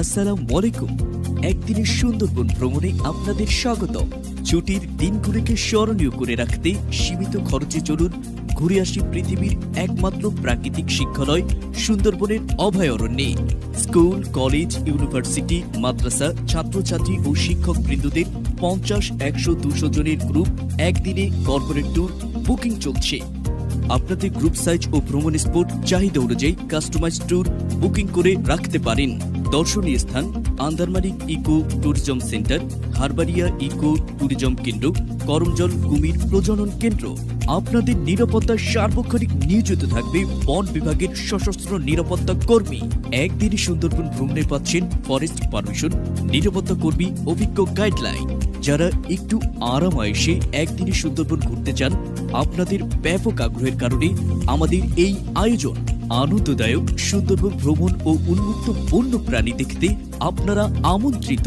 আসসালামু আলাইকুম। একদিনের সুন্দরবন ভ্রমণে আপনাদের স্বাগত ছুটির দিনগুলিকে স্মরণীয় করে রাখতে সীমিত খরচে চলুন ঘুরে আসি পৃথিবীর একমাত্র প্রাকৃতিক শিক্ষালয়, সুন্দরবনের অভয়ারণ্যে। স্কুল, কলেজ, ইউনিভার্সিটি, মাদ্রাসা, ছাত্রছাত্রী ও শিক্ষক বৃন্দদের পঞ্চাশ, একশো, দুশো জনের গ্রুপ একদিনে কর্পোরেট ট্যুর বুকিং চলছে। আপনাদের গ্রুপ সাইজ ও ভ্রমণ স্পট চাহিদা অনুযায়ী কাস্টমাইজ ট্যুর বুকিং করে রাখতে পারেন। দর্শনীয় স্থান Andharmanik eco tourism centre, Harbaria eco tourism কেন্দ্র, করমজল কুমির প্রজনন কেন্দ্র। আপনাদের নিরাপত্তা সার্বক্ষণিক নিয়োজিত থাকবে বন বিভাগের সশস্ত্র নিরাপত্তা কর্মী। একদিনই সুন্দরবন ভ্রমণে পাচ্ছেন ফরেস্ট পারমিশন নিরাপত্তা কর্মী অভিজ্ঞ গাইডলাইন যারা একটু আরাম আয়েসে একদিনে সুন্দরবন ঘুরতে চান, আপনাদের ব্যাপক আগ্রহের কারণে আমাদের এই আয়োজন আনন্দদায়ক সুন্দরবন ভ্রমণ ও উন্মুক্ত বন্য প্রাণী দেখতে আপনারা আমন্ত্রিত।